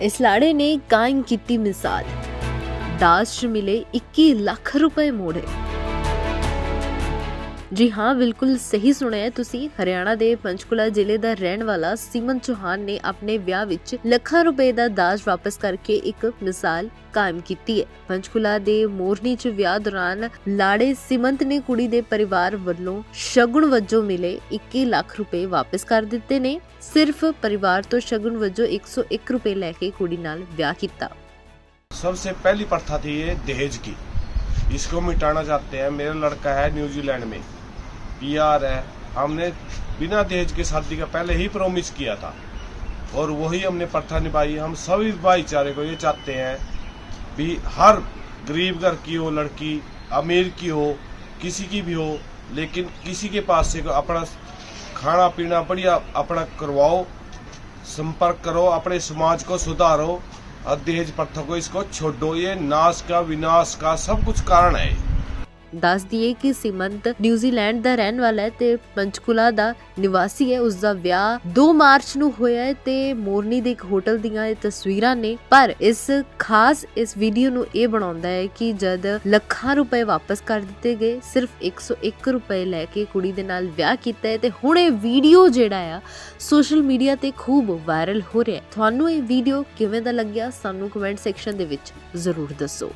ਇਸ ਲਾੜੇ ਨੇ ਕਾਇਮ ਕੀਤੀ ਮਿਸਾਲ। ਦਾਸ 'ਚ ਮਿਲੇ 21 ਲੱਖ ਰੁਪਏ ਮੋੜੇ ਜੀ ਹਾਂ ਬਿਲਕੁਲ ਸਹੀ ਸੁਣਿਆ ਹੈ ਤੁਸੀਂ ਹਰਿਆਣਾ ਦੇ ਪੰਚਕੁਲਾ ਜ਼ਿਲ੍ਹੇ ਦਾ ਰਹਿਣ ਵਾਲਾ ਸਿਮਨ ਚੌਹਾਨ ਨੇ ਆਪਣੇ ਵਿਆਹ ਵਿੱਚ ਲੱਖਾਂ ਰੁਪਏ ਦਾ ਦਾਜ ਵਾਪਸ ਕਰਕੇ ਇੱਕ ਮਿਸਾਲ ਕਾਇਮ ਕੀਤੀ ਹੈ ਪੰਚਕੁਲਾ ਦੇ ਮੋਰਨੀ 'ਚ ਵਿਆਹ ਦੌਰਾਨ ਲਾੜੇ ਸਿਮੰਤ ਨੇ ਕੁੜੀ ਦੇ ਪਰਿਵਾਰ ਵੱਲੋਂ ਸ਼ਗੁਨ ਵਜੋਂ ਮਿਲੇ 21 ਲੱਖ ਰੁਪਏ ਵਾਪਸ ਕਰ ਦਿੱਤੇ ਨੇ ਸਿਰਫ ਪਰਿਵਾਰ ਤੋਂ ਸ਼ਗੁਨ ਵਜੋਂ 101 ਰੁਪਏ ਲੈ ਕੇ ਕੁੜੀ ਨਾਲ ਵਿਆਹ ਕੀਤਾ सबसे पहली प्रथा थी ये दहेज की इसको मिटाना चाहते हैं मेरा लड़का है न्यूजीलैंड में पीआर है। हमने बिना दहेज के शादी का पहले ही प्रोमिस किया था। और वही हमने प्रथा निभाई हम सभी भाईचारे को ये चाहते हैं भी हर गरीब घर की हो, लड़की, अमीर की हो, किसी की भी हो, लेकिन किसी के पास से अपना खाना पीना बढ़िया अपना करवाओ, संपर्क करो, अपने समाज को सुधारो, और दहेज प्रथा को इसको छोड़ो। ये नाश का, विनाश का सब कुछ कारण है। ਦੱਸ ਦਈਏ ਕਿ ਸਿਮੰਤ ਨਿਊਜ਼ੀਲੈਂਡ ਦਾ ਰਹਿਣ ਵਾਲਾ ਹੈ ਤੇ ਪੰਚਕੁਲਾ ਦਾ ਨਿਵਾਸੀ ਹੈ। ਉਸ ਦਾ ਵਿਆਹ 2 ਮਾਰਚ ਨੂੰ ਹੋਇਆ ਹੈ ਤੇ ਮੋਰਨੀ ਦੇ ਇੱਕ ਹੋਟਲ ਦੀਆਂ ਇਹ ਤਸਵੀਰਾਂ ਨੇ। ਪਰ ਇਸ ਖਾਸ ਇਸ ਵੀਡੀਓ ਨੂੰ ਇਹ ਬਣਾਉਂਦਾ ਹੈ ਕਿ ਜਦ ਲੱਖਾਂ ਰੁਪਏ ਵਾਪਸ ਕਰ ਦਿੱਤੇ ਗਏ, ਸਿਰਫ 101 ਰੁਪਏ ਲੈ ਕੇ ਕੁੜੀ ਦੇ ਨਾਲ ਵਿਆਹ ਕੀਤਾ ਹੈ ਤੇ ਹੁਣ ਇਹ ਵੀਡੀਓ ਜਿਹੜਾ ਆ, ਸੋਸ਼ਲ ਮੀਡੀਆ ਤੇ ਖੂਬ ਵਾਇਰਲ ਹੋ ਰਿਹਾ ਹੈ। ਤੁਹਾਨੂੰ ਇਹ ਵੀਡੀਓ ਕਿਵੇਂ ਦਾ ਲੱਗਿਆ? ਸਾਨੂੰ ਕਮੈਂਟ ਸੈਕਸ਼ਨ ਦੇ ਵਿੱਚ ਜ਼ਰੂਰ ਦੱਸੋ।